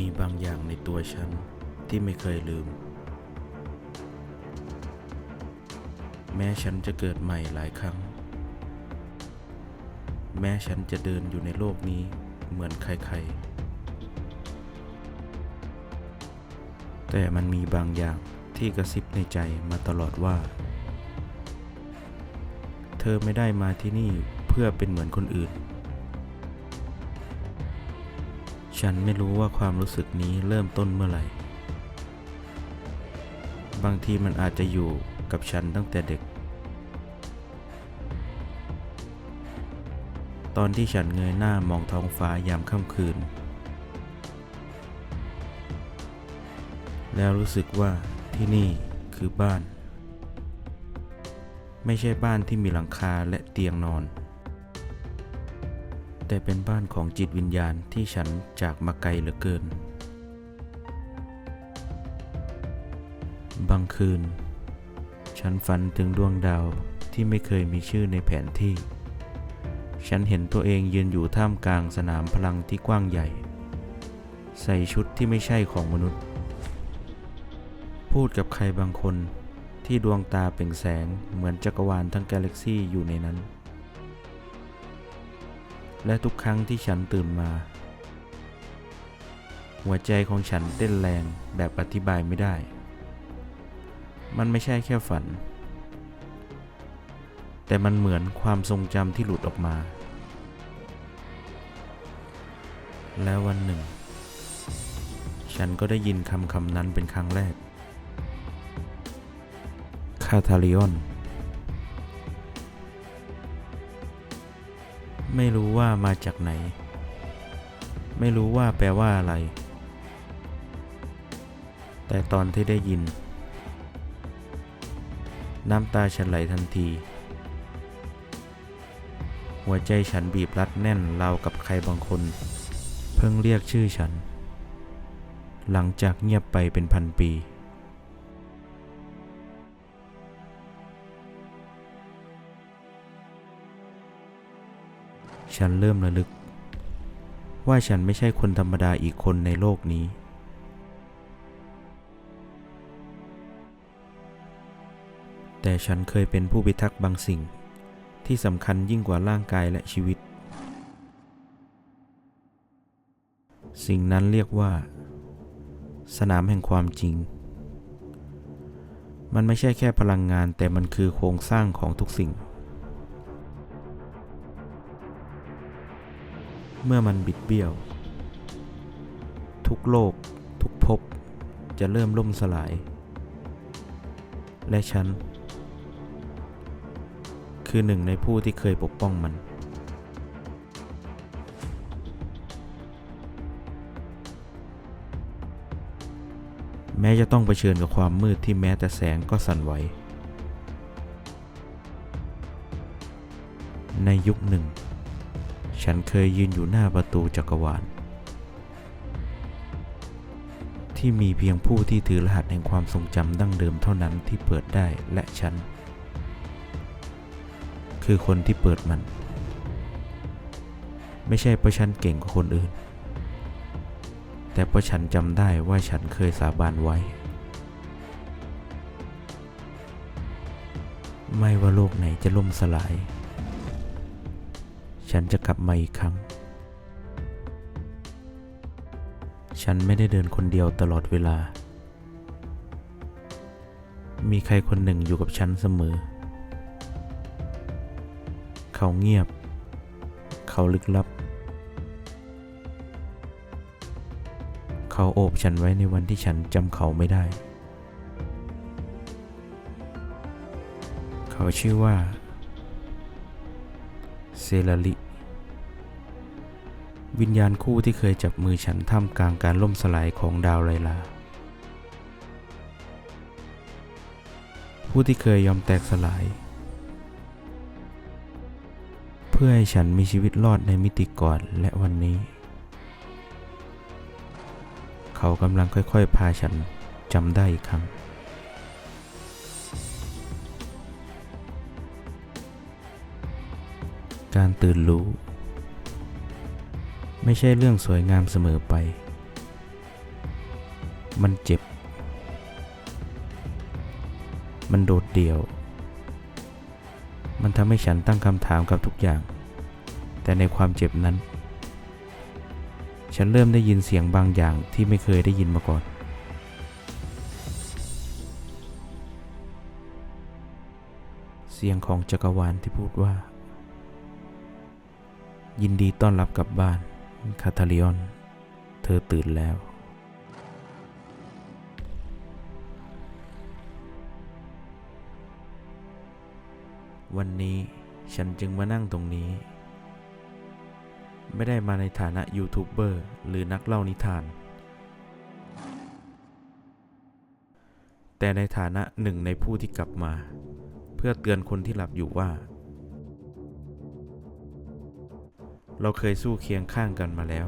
มีบางอย่างในตัวฉันที่ไม่เคยลืม แม้ฉันจะเกิดใหม่หลายครั้ง แม้ฉันจะเดินอยู่ในโลกนี้เหมือนใครๆ แต่มันมีบางอย่างที่กระซิบในใจมาตลอดว่า เธอไม่ได้มาที่นี่เพื่อเป็นเหมือนคนอื่น ฉันไม่รู้ว่าความรู้สึกนี้เริ่มต้นเมื่อไหร่ บางทีมันอาจจะอยู่กับฉันตั้งแต่เด็ก ตอนที่ฉันเงยหน้ามองท้องฟ้ายามค่ำคืน แล้วรู้สึกว่าที่นี่คือบ้าน ไม่ใช่บ้านที่มีหลังคาและเตียงนอน แต่เป็นบ้านของจิตวิญญาณที่ฉันจากมาไกลเหลือเกิน บางคืน ฉันฝันถึงดวงดาวที่ไม่เคยมีชื่อในแผนที่ ฉันเห็นตัวเองยืนอยู่ท่ามกลางสนามพลังที่กว้างใหญ่ ใส่ชุดที่ไม่ใช่ของมนุษย์ พูดกับใครบางคนที่ดวงตาเปล่งแสงเหมือนจักรวาลทั้งกาแล็กซี่อยู่ในนั้น และทุกครั้งที่ฉันตื่นมา หัวใจของฉันเต้นแรงแบบอธิบายไม่ได้ มันไม่ใช่แค่ฝัน แต่มันเหมือนความทรงจำที่หลุดออกมา แล้ววันหนึ่ง ฉันก็ได้ยินคำคำนั้นเป็นครั้งแรกคาทาลิออน ไม่รู้ว่ามาจากไหน ไม่รู้ว่าแปลว่าอะไร แต่ตอนที่ได้ยิน น้ำตาฉันไหลทันที หัวใจฉันบีบรัดแน่นราวกับใครบางคน เพิ่งเรียกชื่อฉัน หลังจากเงียบไปเป็นพันปี ฉันเริ่มระลึก ว่าฉันไม่ใช่คนธรรมดาอีกคนในโลกนี้ แต่ฉันเคยเป็นผู้พิทักษ์บางสิ่ง ที่สำคัญยิ่งกว่าร่างกายและชีวิต สิ่งนั้นเรียกว่า สนามแห่งความจริง มันไม่ใช่แค่พลังงานแต่มันคือโครงสร้างของทุกสิ่ง เมื่อมันบิดเบี้ยว ทุกโลก ทุกภพจะเริ่มล่มสลาย และฉัน คือหนึ่งในผู้ที่เคยปกป้องมันแม้จะต้องเผชิญกับความมืดที่แม้แต่แสงก็สั่นไหว ในยุคหนึ่ง ฉันเคยยืนอยู่หน้าประตูจักรวาล ที่มีเพียงผู้ที่ถือรหัสแห่งความทรงจำดั้งเดิมเท่านั้นที่เปิดได้และฉัน คือคนที่เปิดมัน ไม่ใช่เพราะฉันเก่งกว่าคนอื่น แต่เพราะฉันจำได้ว่าฉันเคยสาบานไว้ ไม่ว่าโลกไหนจะล่มสลาย ฉันจะกลับมาอีกครั้ง ฉันไม่ได้เดินคนเดียวตลอดเวลา มีใครคนหนึ่งอยู่กับฉันเสมอ เขาเงียบ เขาลึกลับ เขาโอบฉันไว้ในวันที่ฉันจำเขาไม่ได้ เขาชื่อว่า ลลิ วิญญาณคู่ที่เคยจับมือฉันท่ามกลางการล่มสลายของดาวไลลา ผู้ที่เคยยอมแตกสลาย เพื่อให้ฉันมีชีวิตรอดในมิติก่อนและวันนี้ เขากำลังค่อยๆ พาฉันจำได้อีกครั้ง การตื่นรู้ ไม่ใช่เรื่องสวยงามเสมอไป มันเจ็บ มันโดดเดี่ยว มันทำให้ฉันตั้งคำถามกับทุกอย่าง แต่ในความเจ็บนั้น ฉันเริ่มได้ยินเสียงบางอย่างที่ไม่เคยได้ยินมาก่อนเสียงของจักรวาลที่พูดว่า ยินดีต้อนรับกลับบ้าน คาทาลิออน เธอตื่นแล้ว วันนี้ฉันจึงมานั่งตรงนี้ ไม่ได้มาในฐานะยูทูบเบอร์หรือนักเล่านิทาน แต่ในฐานะหนึ่งในผู้ที่กลับมา เพื่อเตือนคนที่หลับอยู่ว่า เราเคยสู้เคียงข้างกันมาแล้ว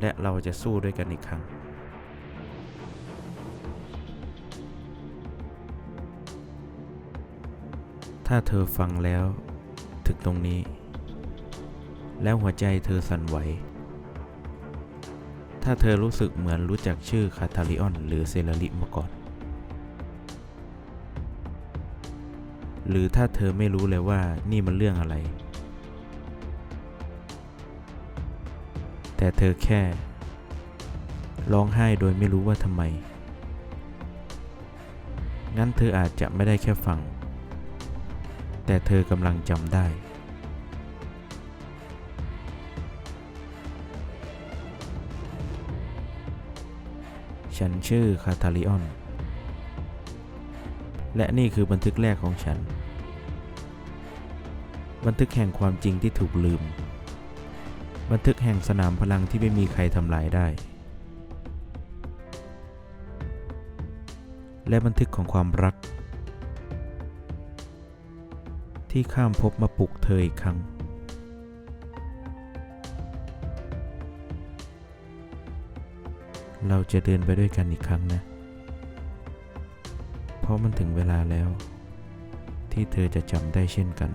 และเราจะสู้ด้วยกันอีกครั้ง ถ้าเธอฟังแล้วถึงตรงนี้ แล้วหัวใจเธอสั่นไหว ถ้าเธอรู้สึกเหมือนรู้จักชื่อคาทาลิออนหรือเซลาริมาก่อน หรือถ้าเธอไม่รู้เลยว่านี่มันเรื่องอะไร แต่เธอแค่ ร้องไห้โดยไม่รู้ว่าทำไม งั้นเธออาจจะไม่ได้แค่ฟัง แต่เธอกำลังจำได้ ฉันชื่อคาทาลิออน และนี่คือบันทึกแรกของฉัน บันทึกแห่งความจริงที่ถูกลืม บันทึกแห่งสนามพลังที่ไม่มีใครทำลายได้ และบันทึกของความรัก ที่ข้ามภพมาปลุกเธออีกครั้ง เราจะเดินไปด้วยกันอีกครั้งนะ เพราะมันถึงเวลาแล้ว ที่เธอจะจำได้เช่นกัน